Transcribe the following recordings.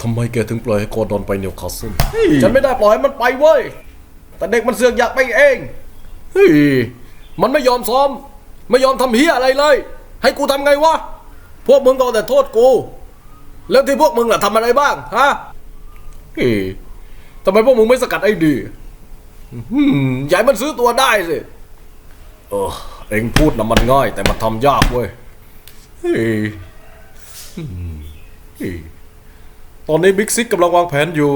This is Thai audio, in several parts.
ทำไมแกถึงปล่อยให้กอร์ดอนไปนิวคาสเซิลฉันไม่ได้ปล่อยให้มันไปเว้ย แต่เด็กมันเสือกอยากไปเองเฮ้ยมันไม่ยอมซ้อม ไม่ยอมทำเฮียอะไรเลย ให้กูทำไงวะ พวกมึงก็เอาแต่โทษกู แล้วที่พวกมึงล่ะทำอะไรบ้างฮะเฮ้ยทำไมพวกมึงไม่สกัดไอ้ดีอืมอย่าให้มันซื้อตัวได้สิ เออ เองพูดนะมันง่าย แต่มันทำยากเว้ยเฮ้ยอืมเฮ้ย ตอนนี้บิ๊กซิกกำลังวางแผนอยู่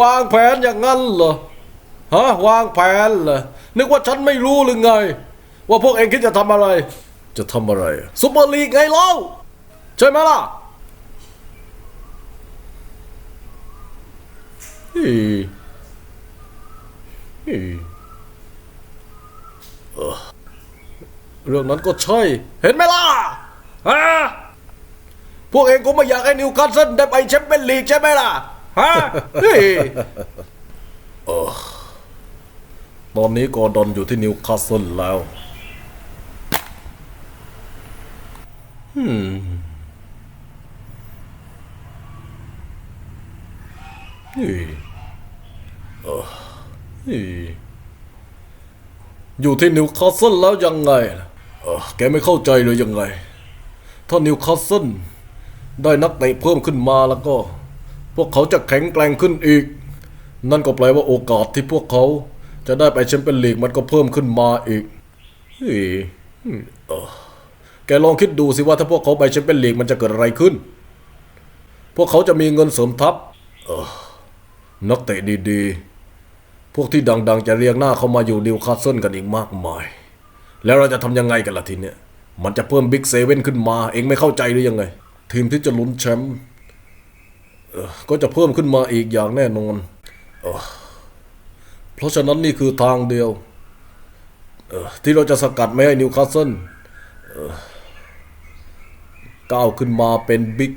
วางแผนอย่างนั้นเหรอฮะวางแผนเหรอนึกว่าฉันไม่รู้หรือไง ว่าพวกเองคิดจะทำอะไร จะทำอะไรซุปเปอร์ลีกไงเล่าใช่ไหมล่ะเฮ้ยเฮ้ยเออเรื่องนั้นก็ใช่ เห็นไหมล่ะฮะ พวกเองก็ไม่อยากให้นิวคาสเซิลได้ไปแชมเปี้ยนลีกใช่ไหมล่ะ ฮะเฮ้ยเออตอนนี้กอร์ดอนอยู่ที่นิวคาสเซิลแล้วอืมเฮ้ยเออเฮ้ยอยู่ที่นิวคาสเซิลแล้วยังไงล่ะเออแกไม่เข้าใจเลยยังไง ถ้านิวคาสเซิล ได้นักเตะเพิ่มขึ้นมาแล้วก็ พวกเขาจะแข็งแกร่งขึ้นอีก นั่นก็แปลว่าโอกาสที่พวกเขาจะได้ไปแชมเปี้ยนลีกมันก็เพิ่มขึ้นมาอีกเฮ้ยอืมเออแกลองคิดดูสิว่าถ้าพวกเขาไปแชมเปี้ยนลีกมันจะเกิดอะไรขึ้น พวกเขาจะมีเงินเสริมทัพเออนักเตะดีๆ พวกที่ดัง ๆ จะเรียงหน้าเข้ามาอยู่นิวคาสเซิลกันอีกมากมาย แล้วเราจะทำยังไงกันล่ะทีเนี้ย มันจะเพิ่มบิ๊กเซเว่นขึ้นมา เองไม่เข้าใจหรือยังไง ทีมที่จะลุ้นแชมป์ก็จะเพิ่มขึ้นมาอีกอย่างแน่นอนเอเพราะฉะนั้นนี่คือทางเดียว ที่เราจะสกัดไม่ให้นิวคาสเซิลก้าวขึ้นมาเป็นบิ๊ก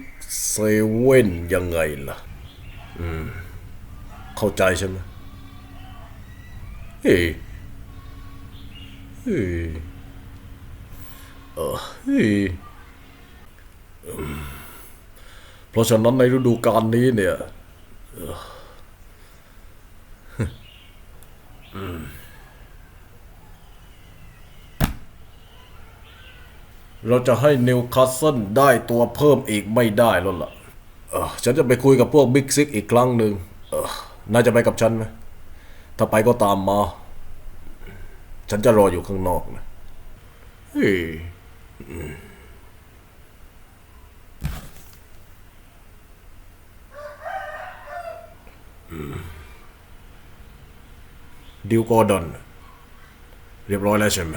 เซเว่นยังไงล่ะ อืม เข้าใจใช่ไหมเฮ้เฮ้ยเออเฮ้ยอืม เพราะฉะนั้นในฤดูกาลนี้เนี่ยเราจะให้นิวคาสเซิลได้ตัวเพิ่มอีกไม่ได้แล้วล่ะฉันจะไปคุยกับพวกบิ๊กซิกอีกครั้งหนึ่งน่าจะไปกับฉันไหม ถ้าไปก็ตามมา ฉันจะรออยู่ข้างนอกนะเฮ้ยอืมอืม ดิวโกดอนเรียบร้อยแล้วใช่ไหม